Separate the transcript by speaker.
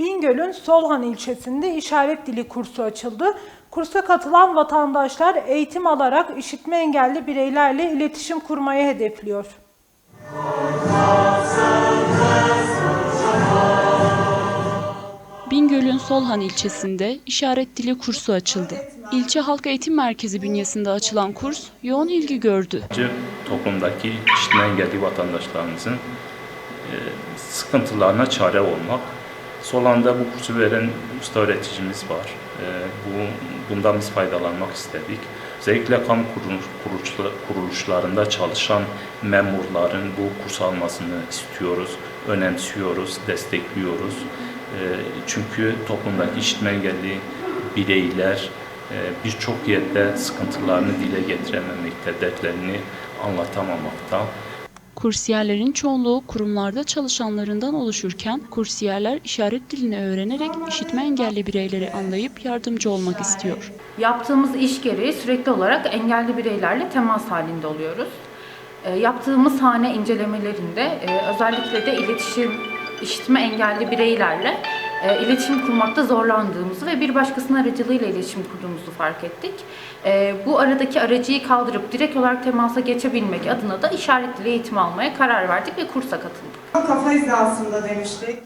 Speaker 1: Bingöl'ün Solhan ilçesinde işaret dili kursu açıldı. Kursa katılan vatandaşlar eğitim alarak işitme engelli bireylerle iletişim kurmayı hedefliyor.
Speaker 2: Bingöl'ün Solhan ilçesinde işaret dili kursu açıldı. İlçe Halk Eğitim Merkezi bünyesinde açılan kurs yoğun ilgi gördü.
Speaker 3: Toplumdaki işitme engelli vatandaşlarımızın e, sıkıntılarına çare olmak. Solanda bu kursu veren usta öğreticimiz var. E, bu Bundan biz faydalanmak istedik. Özellikle kamu kuruluş- kuruluşla- kuruluşlarında çalışan memurların bu kurs almasını istiyoruz, önemsiyoruz, destekliyoruz. E, Çünkü toplumdaki işitme engelli bireyler e, birçok yerde sıkıntılarını dile getirememekte, dertlerini anlatamamakta.
Speaker 2: Kursiyerlerin çoğunluğu kurumlarda çalışanlarından oluşurken kursiyerler işaret dilini öğrenerek işitme engelli bireyleri anlayıp yardımcı olmak istiyor.
Speaker 4: Yaptığımız iş gereği sürekli olarak engelli bireylerle temas halinde oluyoruz. E, yaptığımız hane incelemelerinde e, özellikle de iletişim, işitme engelli bireylerle e, iletişim kurmakta zorlandığımızı ve bir başkasının aracılığıyla iletişim kurduğumuzu fark ettik. E, bu aradaki aracıyı kaldırıp direkt olarak temasa geçebilmek adına da işaret dili eğitimi almaya karar verdik ve kursa katıldık.
Speaker 5: Kafa hizasında demiştik.